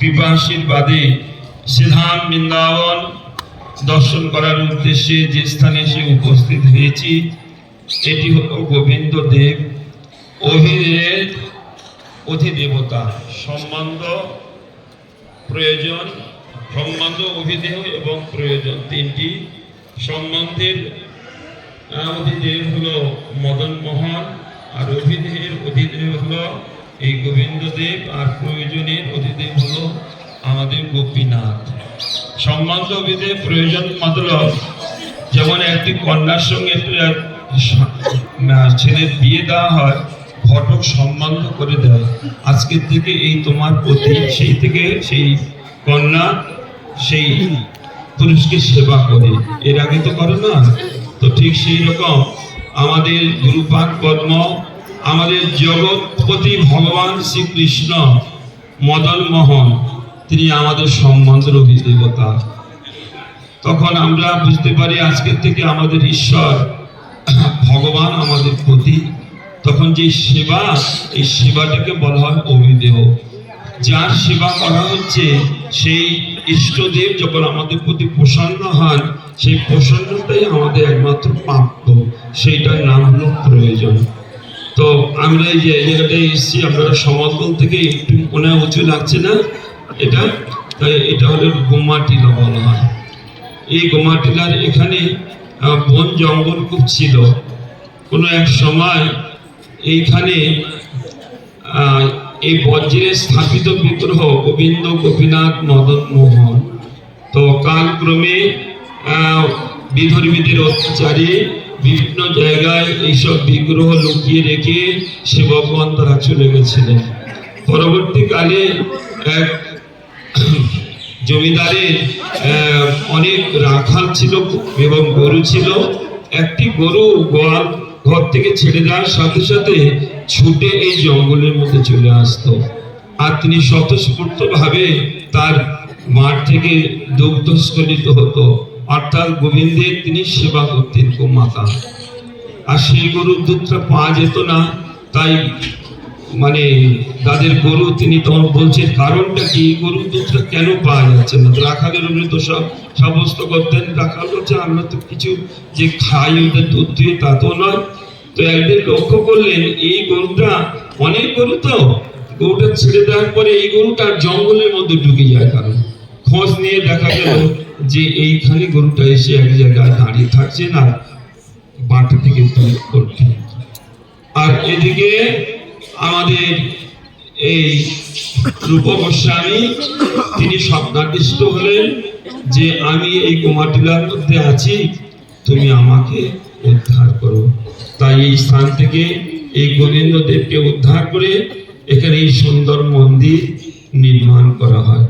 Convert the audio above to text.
কৃপাশীর বাদে সিধাম বৃন্দাবন দর্শন করার উদ্দেশ্যে যে স্থানে এসে উপস্থিত হয়েছি এটি হল গোবিন্দ দেব অভিদেব অধিদেবতা। সম্বন্ধ প্রয়োজন সম্বন্ধ অভিদেহ এবং প্রয়োজন তিনটি। সম্বন্ধের আহ, অধিদেব হলো মদন মোহন আর অভিদেহের অধিদেব হলো এই গোবিন্দদেব আর প্রয়োজনের অধিদেব হলো আমাদের গোপীনাথ। সম্বন্ধ অভিদেব প্রয়োজন মতলব যেমন একটি কন্যার সঙ্গে ছেলের বিয়ে দেওয়া হয়, ঘটক সম্বন্ধ করে দেয়। আজকের থেকে এই তোমার প্রতি সেই থেকে সেই কন্যা সেই পুরুষকে সেবা করে। এর আগে তো করে না? তো ঠিক সেই রকম আমাদের গুরুপাক পদ্ম আমাদের জগৎপতি ভগবান শ্রীকৃষ্ণ মদন মোহন, তিনি আমাদের সম্বন্ধের অভিদেবতা তখন আমরা বুঝতে পারি আজকের থেকে আমাদের ঈশ্বর ভগবান আমাদের প্রতি। তখন যে সেবা, এই সেবাটাকে বলা হয় অভিদেহ। যার সেবা করা হচ্ছে, সেই ইষ্টদেব যখন আমাদের প্রতি প্রসন্ন হন, সেই প্রসন্নতাই আমাদের একমাত্র প্রাপ্য। সেইটার নাম হলো প্রয়োজন। তো আমরা এই যে এই জায়গাটায় এসেছি, আপনারা সমতল থেকে একটু মনে উঁচু লাগছে না এটা? তাই এটা হলো গোমাটিলা বলা হয় এই গোমাটিলার এখানে বন জঙ্গল খুব ছিল। কোনো এক সময় এইখানে এই বজ্রে স্থাপিত বিগ্রহ গোবিন্দ গোপীনাথ মদন মোহন। তো কালক্রমে বিধর্মীদের অত্যাচারে বিভিন্ন জায়গায় এইসব বিগ্রহ লুকিয়ে রেখে সেবকগণ তারা চলে গেছিলেন। পরবর্তীকালে এক জমিদারের অনেক রাখাল ছিল এবং গরু ছিল। একটি গরু গোয়াল ঘর থেকে ছেড়ে দেওয়ার সাথে সাথে ছুটে এই জঙ্গলের মধ্যে চলে আসতো। আর তিনি স্বতঃস্ফূর্ত ভাবে তার মাঠ থেকে দুগ্ধ স্খলিত হতো। অর্থাৎ গোবিন্দের তিনি সেবা করতেন গোমাতা আর সেই গরুর দুধটা পাওয়া যেত না, তাই মানে তাদের গরু তিনি তখন বলছেন, কারণটা কি? গরুর দুধটা কেন পাওয়া যাচ্ছে না? রাখালের উপরে তো সব সাব্যস্ত করতেন। রাখাল বলছে, আমরা তো কিছু যে খাই, ওদের দুধ দিয়ে তা তো নয়। তো একদিন লক্ষ্য করলেন, এই গরুটা অনেক গরু তো, গরুটা ছেড়ে দেওয়ার পরে এই গরুটা জঙ্গলের মধ্যে ঢুকে যায় কারণ। খোঁজ নিয়ে দেখা গেল যে এইখানে গরুটা এসে এক জায়গায় দাঁড়িয়ে থাকছে না বাটা থেকে করছে। আর এদিকে আমাদের এই রূপ গোস্বামী তিনি স্বপ্নাদিষ্ট হলেন যে আমি এই কুমারটিলার মধ্যে আছি, তুমি আমাকে উদ্ধার করো। তাই এই স্থান থেকে এই গোবিন্দ দেবকে উদ্ধার করে এখানে এই সুন্দর মন্দির নির্মাণ করা হয়।